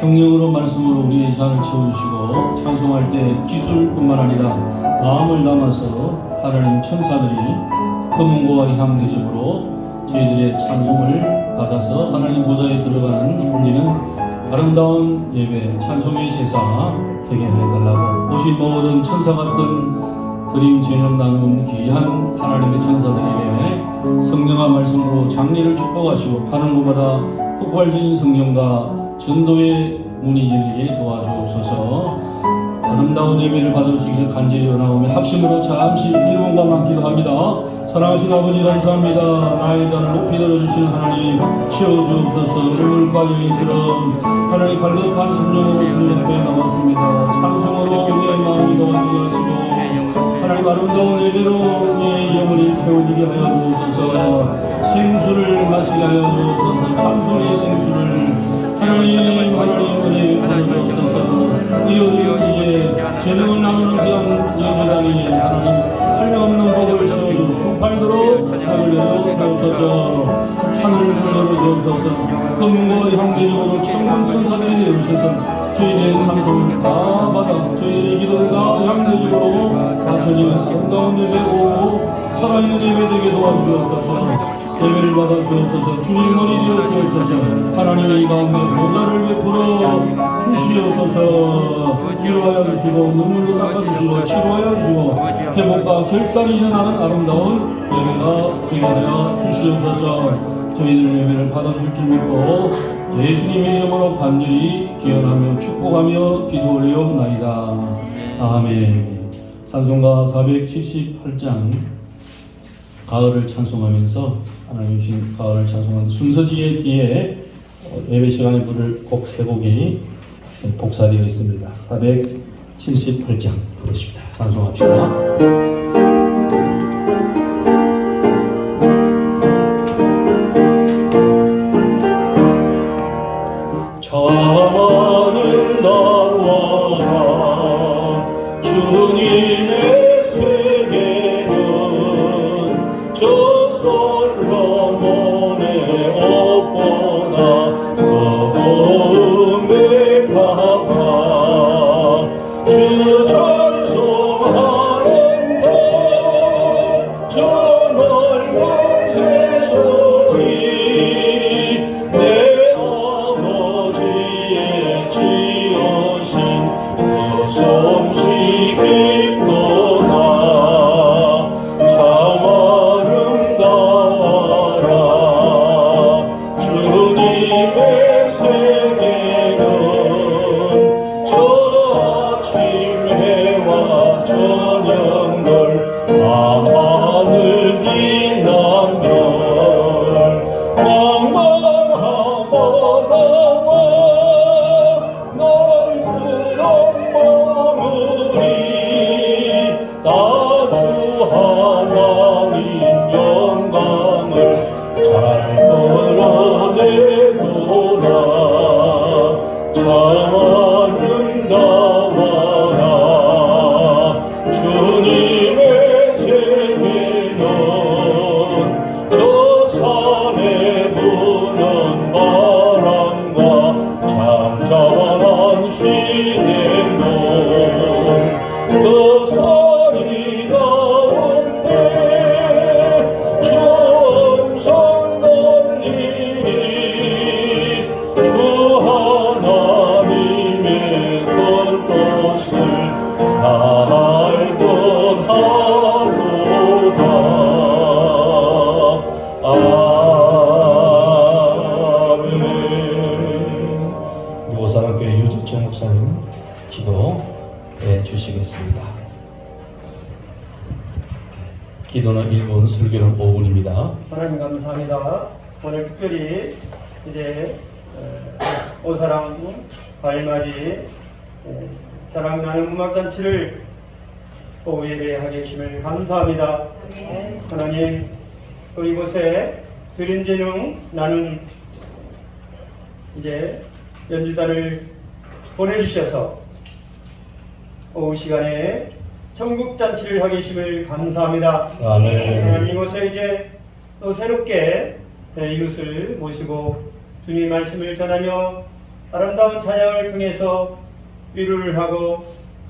성령으로 말씀으로 우리의 잔을 채워주시고 찬송할 때 기술뿐만 아니라 마음을 담아서 하나님 천사들이 금은고와 향대접으로 저희들의 찬송을 받아서 하나님 보좌에 들어가는 올리는 아름다운 예배 찬송의 제사 되게 해달라고 오신 모든 천사 같은 드림 제념 나눔 귀한 하나님의 천사들에게 성령과 말씀으로 장례를 축복하시고 가는 곳마다 폭발적인 성령과 전도의 문이 열리게 도와주옵소서. 아름다운 예배를 받으시길 간절히 원하오며 합심으로 잠시 1분간만 기도합니다. 사랑하신 아버지 감사합니다. 나의 잔을 높이 들어주시는 하나님 채워주옵소서. 우물가 여인처럼 하나님 갈급한 심정으로 주님 앞에 나왔습니다. 찬송으로 우리의 마음이 도와주게 하시고 하나님 아름다운 예배로 우리의 영혼이 채워지게 하여 주옵소서. 생수를 마시게 하여 주옵소서. 찬송의 생수를 하나님 하나님 은혜 주옵소서 이 어디에 재능을 나누는 귀한 예배당이 하나님 한없는 복을 채워주옵소서. 팔도록 복을 내려주옵소서 하늘을 열어주옵소서 금과 향기적으로 천군 천사들이 내주셔서 저희의 찬송을 다 받아 저희의 기도를 다 향기적으로 맞춰지는 아름다운 예배로 살아있는 예배 되게 도와주옵소서 예배를 받아 주옵소서. 주님 머리 되어 주옵소서. 하나님의 이 가운데 보좌를 베풀어 주시옵소서. 위로하여 주시고 눈물로 닦아주시고 치료하여 주시고 회복과 결단이 일어나는 아름다운 예배가 되게 하여 주시옵소서. 저희들 예배를 받아줄 줄 믿고 예수님의 이름으로 간절히 기원하며 축복하며 기도 올리옵나이다. 아멘. 찬송가 478장 가을을 찬송하면서 하나님 주신 가을을 찬송하는 순서지의 뒤에 예배 시간에 부를 곡 세 곡이 복사되어 있습니다. 478장 부르십니다. 찬송합시다. 기도는 1분, 설교는 5분입니다. 하나님 감사합니다. 오늘 특별히 이제 어, 오사랑 발맞이 에, 사랑나는 음악잔치를 오후 예배하게 해주심을 감사합니다. 하나님 또 이곳에 드림 재능 나눈 이제 연주단을 보내주셔서 오후 시간에 천국 잔치를 하게 해주심을 감사합니다. 아멘. 하나님 이곳에 이제 또 새롭게 예, 이웃을 모시고 주님의 말씀을 전하며 아름다운 찬양을 통해서 위로를 하고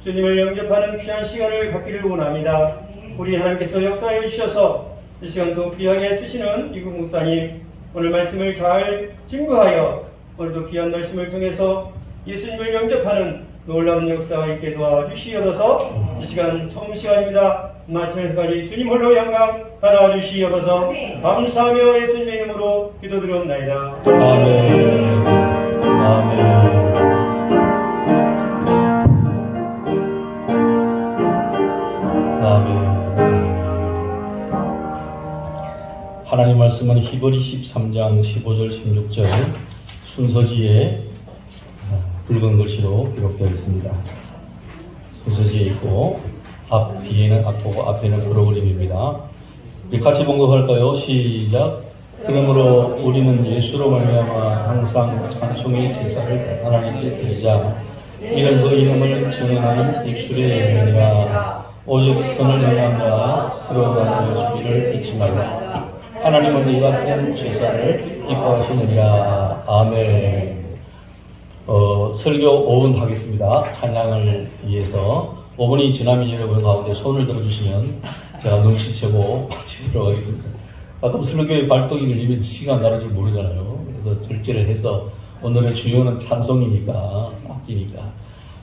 주님을 영접하는 귀한 시간을 갖기를 원합니다. 우리 하나님께서 역사해 주셔서 이 시간도 귀하게 쓰시는 이구 목사님 오늘 말씀을 잘 증거하여 오늘도 귀한 말씀을 통해서 예수님을 영접하는 놀라운 역사가 있게 도와주시옵소서 이 시간 처음 시간입니다. 마침에서까지 주님 홀로 영광 받아주시옵소서 감사하며 예수님의 이름으로 기도드리옵나이다. 아멘. 아멘. 아멘. 하나님 말씀은 히브리 13장 15절 16절 순서지에 어, 붉은 글씨로 기록되어 있습니다. 순서지에 있고 앞 뒤에는 악보고 앞에는 프로그램입니다. 같이 봉독할까요? 시작. 그러므로 우리는 예수로 말미암아 항상 찬송의 제사를 하나님께 드리자. 이는 그 이름을 증언하는 입술의 열매니라. 오직 선을 행함과 스러워가는 예수기를 잊지 말라. 하나님은 이 같은 제사를 기뻐하시느니라. 아멘. 어, 설교 5분 하겠습니다. 찬양을 위해서 5분이 지나면 여러분 가운데 손을 들어주시면 제가 눈치채고 같이 들어가겠습니다. 가끔 설교에 발동이 걸리면 시간 나를 줄 모르잖아요. 그래서 절제를 해서 오늘은 주요는 찬송이니까 아끼니까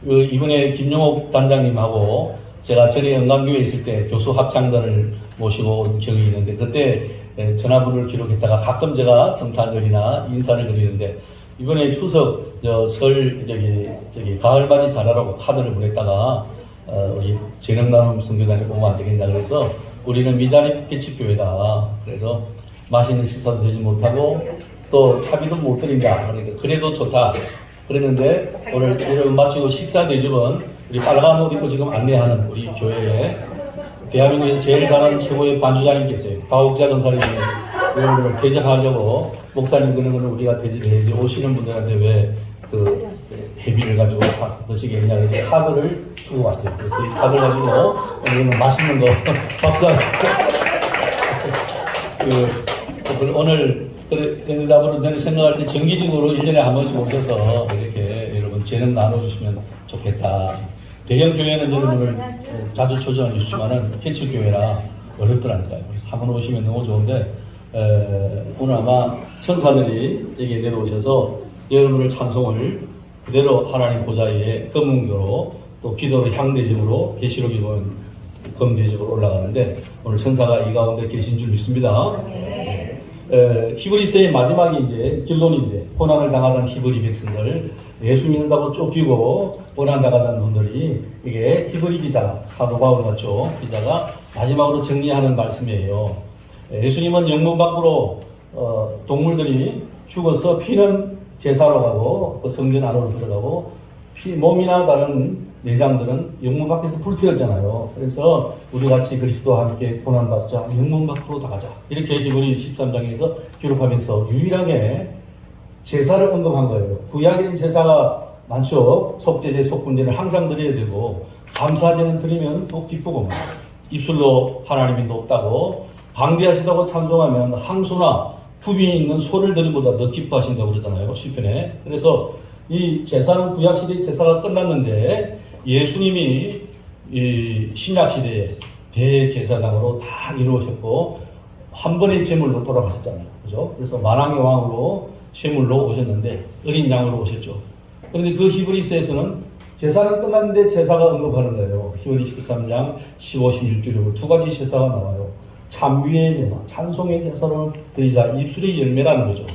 그 이번에 김용옥 단장님하고 제가 전에 영광교회 있을 때 교수 합창단을 모시고 온 기억이 있는데 그때 에, 전화번호를 기록했다가 가끔 제가 성탄절이나 인사를 드리는데 이번에 추석 저설 저기 저기 가을바지 잘하라고 카드를 보냈다가 어, 우리 재능 나눔 선교단에 오면 안 되겠냐 그래서 우리는 미자립 개척교회다. 그래서 맛있는 식사도 되지 못하고 또 차비도 못 드린다. 그러니까 그래도 좋다. 그랬는데 오늘 오늘 마치고 식사 대접은 우리 빨간 옷 입고 지금 안내하는 우리 교회에 대한민국에서 제일 잘하는 최고의 반주자님 계세요. 박옥자 권사님이 오늘 대접하려고 목사님 그런 거는 우리가 대접해야지 오시는 분들한테 왜그 회비를 가지고 가서 드시겠냐 그래서 카드를 주고 왔어요. 그래서 이 카드를 가지고 오늘 맛있는 거 박수 그, 그 오늘 그런데 앞으로 내가 생각할 때 정기적으로 1년에 한 번씩 오셔서 이렇게 여러분 재능 나눠주시면 좋겠다. 대형 교회는 여러분을 자주 초청해 주시지만은 현실 교회라 어렵더라니까요. 그래서 한번 오시면 너무 좋은데 에, 오늘 아마 천사들이 여기 내려오셔서 여러분을 찬송을 그대로 하나님 보좌에 검은교로 또 기도로 향대집으로 계시록이 보면 검대집으로 올라가는데 오늘 천사가 이 가운데 계신 줄 믿습니다. 에, 히브리서의 마지막이 이제 결론인데 고난을 당하던 히브리 백성들 예수 믿는다고 쫓기고 고난 당하던 분들이 이게 히브리 기자 사도 바울 같죠 기자가 마지막으로 정리하는 말씀이에요. 에, 예수님은 영문 밖으로 어, 동물들이 죽어서 피는 제사로 가고 그 성전 안으로 들어가고 피, 몸이나 다른 내장들은 영문 밖에서 불태웠잖아요. 그래서 우리 같이 그리스도와 함께 고난받자 영문 밖으로 다 가자. 이렇게 히브리 13장에서 기록하면서 유일하게 제사를 언급한 거예요. 구약에는 제사가 많죠. 속죄제, 속분제를 항상 드려야 되고 감사제는 드리면 또 기쁘고 입술로 하나님이 높다고 방비하시다고 찬송하면 항소나 굽이 있는 소를 드림보다 더 기뻐하신다고 그러잖아요. 시편에. 그래서 이 제사는 구약 시대 제사가 끝났는데 예수님이 이 신약 시대에 대제사장으로 다 이루어졌고 한 번의 제물로 돌아가셨잖아요. 그죠? 그래서 만왕의 왕으로 제물로 오셨는데 어린 양으로 오셨죠. 그런데 그 히브리서에서는 제사는 끝났는데 제사가 언급하는 거예요. 히브리 13장 15, 16절이고 두 가지 제사가 나와요. 참위의 제사, 찬송의 제사를 드리자 입술의 열매라는 거죠.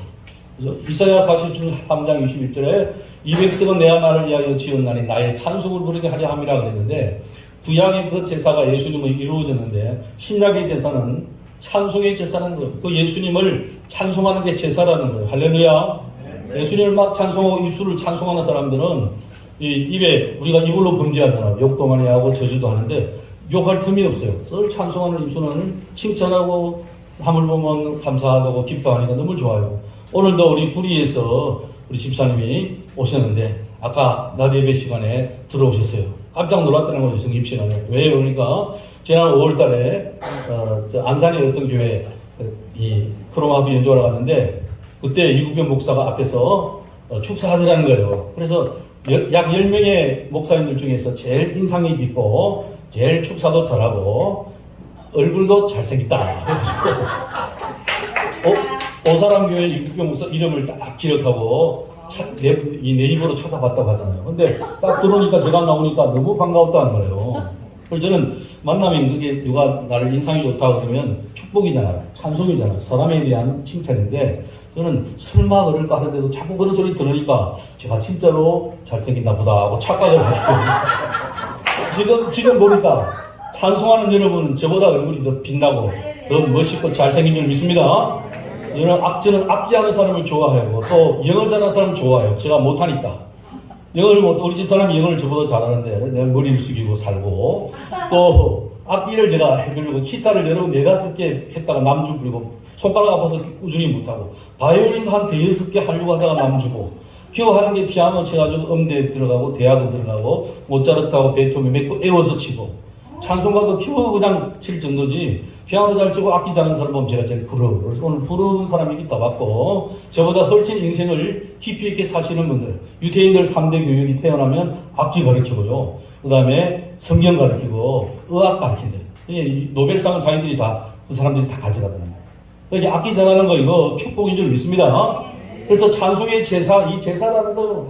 그래서 이사야 47장 21절에 이 백성은 내 하나를 위하여 지었나니 나의 찬송을 부르게 하려 함이라 그랬는데 구약의 그 제사가 예수님을 이루어졌는데 신약의 제사는 찬송의 제사는 거예요. 그 예수님을 찬송하는 게 제사라는 거예요. 할렐루야. 예수님을 막 찬송하고 입술을 찬송하는 사람들은 이 입에 우리가 이걸로 범죄하잖아. 욕도 많이 하고 저주도 하는데 욕할 틈이 없어요. 썰 찬송하는 입술은 칭찬하고 함을 보면 감사하다고 기뻐하니까 너무 좋아요. 오늘도 우리 구리에서 우리 집사님이 오셨는데 아까 낮 예배 시간에 들어오셨어요. 깜짝 놀랐다는 거죠, 성김 시간에. 왜 그러니까 지난 5월 달에 어, 저 안산의 어떤 교회 이 크로마비 연주하러 갔는데 그때 이국변 목사가 앞에서 어, 축사하자는 거예요. 그래서 여- 약 10명의 목사님들 중에서 제일 인상이 깊고 제일 축사도 잘하고 얼굴도 잘생겼다. 오사람 교회 이국경 목사 이름을 딱 기억하고 차, 네, 이 네이버로 찾아봤다고 하잖아요. 근데 딱 들어오니까 제가 나오니까 너무 반가웠다는 거예요. 그래서 저는 만나면 그게 누가 나를 인상이 좋다 그러면 축복이잖아요. 찬송이잖아요. 사람에 대한 칭찬인데 저는 설마 그럴까 하는데도 자꾸 그런 소리 들으니까 제가 진짜로 잘생긴다 보다 하고 착각을 했고 지금 지금 보니까 찬송하는 여러분은 저보다 얼굴이 더 빛나고 더 멋있고 잘생긴 줄 믿습니다. 저는 악 저는 악기하는 사람을 좋아하고 또 영어 잘하는 사람 좋아해요. 제가 못하니까 영어를 못 우리 집 사람이 영어를 저보다 잘하는데 내가 머리를 숙이고 살고 또 악기를 제가 해보려고 기타를 여러 번 네다섯 개 했다가 남주 부리고 손가락 아파서 꾸준히 못하고 바이올린 한 대여섯 개 하려고 하다가 남주고 기억하는 게 피아노 쳐가지고 음대 들어가고 대학원 들어가고 모차르트하고 베토벤 몇고 애워서 치고 찬송가도 겨우 그냥 칠 정도지 피아노 잘 치고 악기 잘하는 사람 보면 제가 제일 부러워요. 그래서 오늘 부러운 사람이 있다 봤고 저보다 훨씬 인생을 깊이 있게 사시는 분들 유태인들 3대 교육이 태어나면 악기 가르치고요. 그 다음에 성경 가르치고 의학 가르친대. 이 노벨상은 자기들이 다 그 사람들이 다 가져가더라고요. 여기 악기 잘하는 거 이거 축복인 줄 믿습니다. 그래서 찬송의 제사, 이 제사라는 거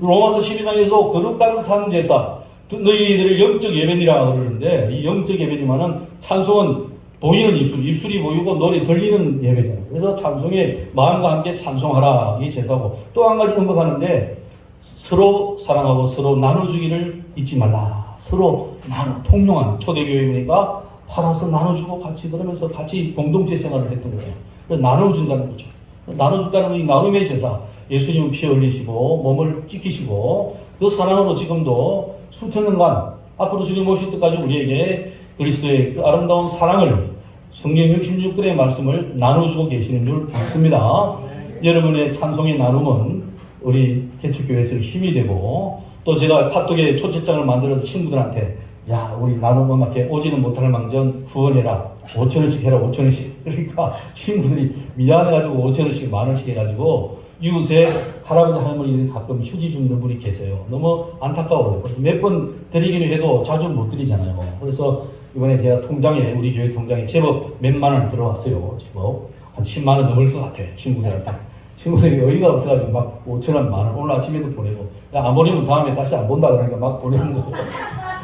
로마서 12장에도 거룩한 산 제사, 너희들의 영적 예배니라 그러는데 이 영적 예배지만은 찬송은 보이는 입술, 입술이 보이고 노래 들리는 예배잖아요. 그래서 찬송에 마음과 함께 찬송하라 이 제사고 또 한 가지 언급하는데 서로 사랑하고 서로 나눠주기를 잊지 말라. 서로 나눠 통용하는 초대교회니까 팔아서 나눠주고 같이 그러면서 같이 공동체 생활을 했던 거예요. 그래서 나눠준다는 거죠. 나눠준다는 건이 나눔의 제사. 예수님은 피 흘리시고 몸을 찢기시고 그 사랑으로 지금도 수천 년간 앞으로 주님 오실 때까지 우리에게 그리스도의 그 아름다운 사랑을 성경 66글의 말씀을 나눠주고 계시는 줄 믿습니다. 여러분의 찬송의 나눔은 우리 개척교회에서 힘이 되고 또 제가 카톡에 초청장을 만들어서 친구들한테 야 우리 나눔 음악회 오지는 못할 망정 후원해라. 5천원씩 해라 5천원씩. 그러니까 친구들이 미안해가지고 5천원씩 만원씩 해가지고 이웃에 할아버지 할머니들이 가끔 휴지 줍는 분이 계세요. 너무 안타까워요. 그래서 몇 번 드리기로 해도 자주 못 드리잖아요. 그래서 이번에 제가 통장에 우리 교회 통장에 제법 몇만 원 들어왔어요. 제법. 한 10만 원 넘을 것 같아요 친구들한테. 친구들이 어이가 없어가지고 막 5천 원, 만 원, 오늘 아침에도 보내고, 야, 안 보내면 다음에 다시 안 본다 그러니까 막 보내는 거예요.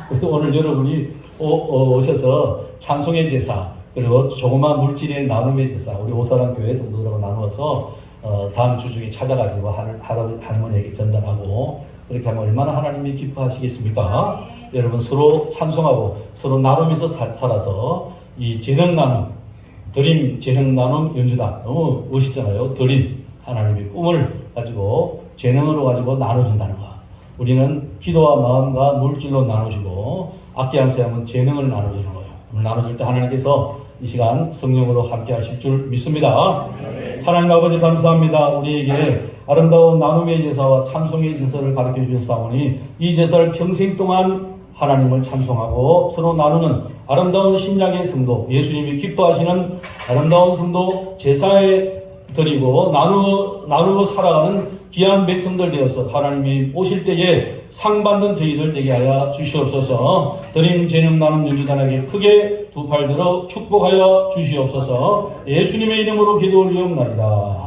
그래서 오늘 여러분이 오, 셔서 찬송의 제사, 그리고 조그만 물질의 나눔의 제사, 우리 오사람 교회 성도들하고 나누어서, 어, 다음 주 중에 찾아가지고 할, 할아버지, 할머니에게 전달하고, 그렇게 하면 얼마나 하나님이 기뻐하시겠습니까? 여러분 서로 찬송하고 서로 나누면서 사- 살아서 이 재능 나눔, 드림 재능 나눔 연주단 너무 멋있잖아요. 드림 하나님의 꿈을 가지고 재능으로 가지고 나눠준다는 거. 우리는 기도와 마음과 물질로 나눠주고 악기 한 사람은 재능을 나눠주는 거예요. 나눠줄 때 하나님께서 이 시간 성령으로 함께 하실 줄 믿습니다. 하나님 아버지 감사합니다. 우리에게 아름다운 나눔의 제사와 찬송의 제사를 가르쳐 주셨사오니 이 제사를 평생 동안 하나님을 찬송하고 서로 나누는 아름다운 신약의 성도, 예수님이 기뻐하시는 아름다운 성도 제사에 드리고 나누, 나누고 살아가는 귀한 백성들 되어서 하나님이 오실 때에 상 받는 저희들 되게 하여 주시옵소서 드림 재능 나눔 연주단에게 크게 두 팔 들어 축복하여 주시옵소서 예수님의 이름으로 기도 올리옵나이다.